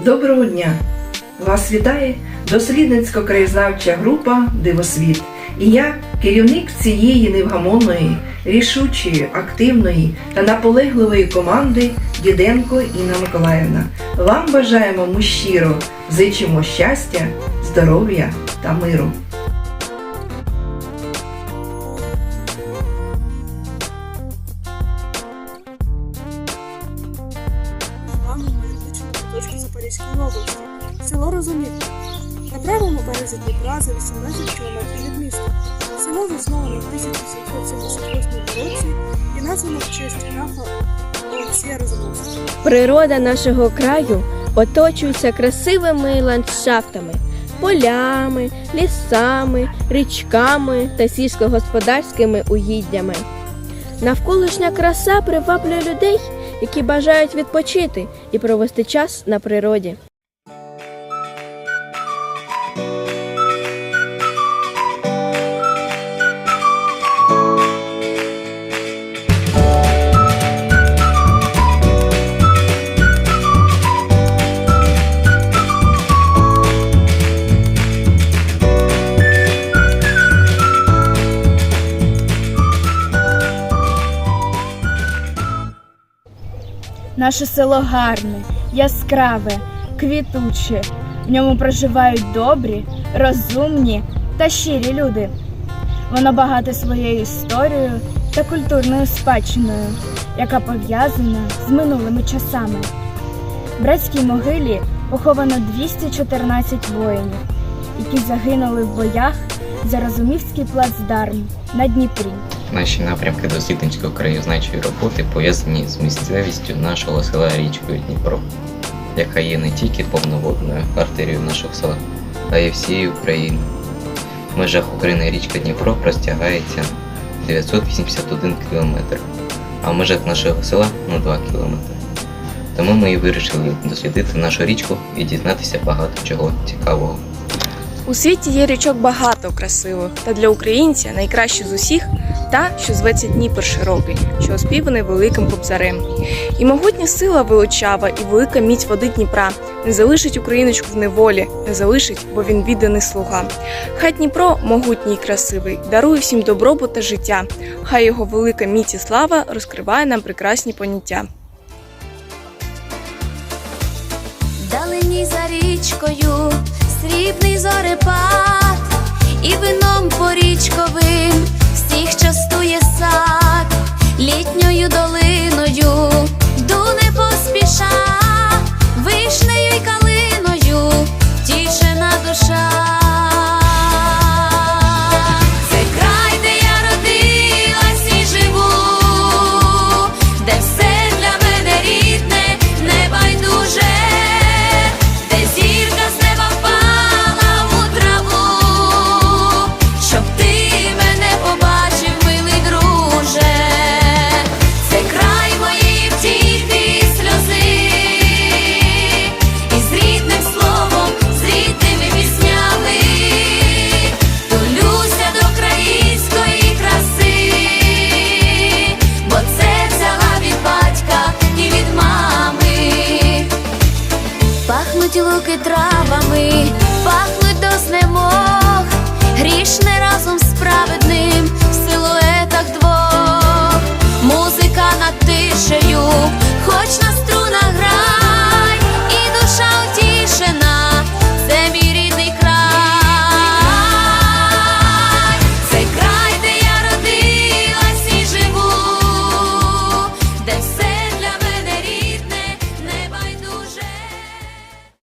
Доброго дня! Вас вітає дослідницько-краєзнавча група Дивосвіт. І я, керівник цієї невгамонної, рішучої, активної та наполегливої команди Діденко Інна Миколаївна. Вам бажаємо ми щиро, зичимо щастя, здоров'я та миру. Розумівка. На правому березі Дніпра за 18 км від міста. Село засноване в 1778 році і названо в честь графа Олексія Розумовського. Природа нашого краю оточується красивими ландшафтами, полями, лісами, річками та сільськогосподарськими угіддями. Навколишня краса приваблює людей, які бажають відпочити і провести час на природі. Наше село гарне, яскраве, квітуче. В ньому проживають добрі, розумні та щирі люди. Воно багате своєю історією та культурною спадщиною, яка пов'язана з минулими часами. В братській могилі поховано 214 воїнів, які загинули в боях за Розумівський плацдарм на Дніпрі. Наші напрямки дослідницької краєзнавчої роботи пов'язані з місцевістю нашого села річкою Дніпро, яка є не тільки повноводною артерією нашого села, а й всієї України. В межах України річка Дніпро простягається 981 км, а в межах нашого села на 2 км. Тому ми і вирішили дослідити нашу річку і дізнатися багато чого цікавого. У світі є річок багато красивих, та для українця найкраще з усіх та, що зветься Дніпр широкий, що оспіваний великим кобзарем. І могутня сила величава, і велика міць води Дніпра не залишить україночку в неволі, не залишить, бо він відданий слуга. Хай Дніпро могутній і красивий, дарує всім добробут та життя. Хай його велика міць і слава розкриває нам прекрасні поняття. Далині за річкою срібний зорепад, і вином порічковий ich just руки травами пахнуть.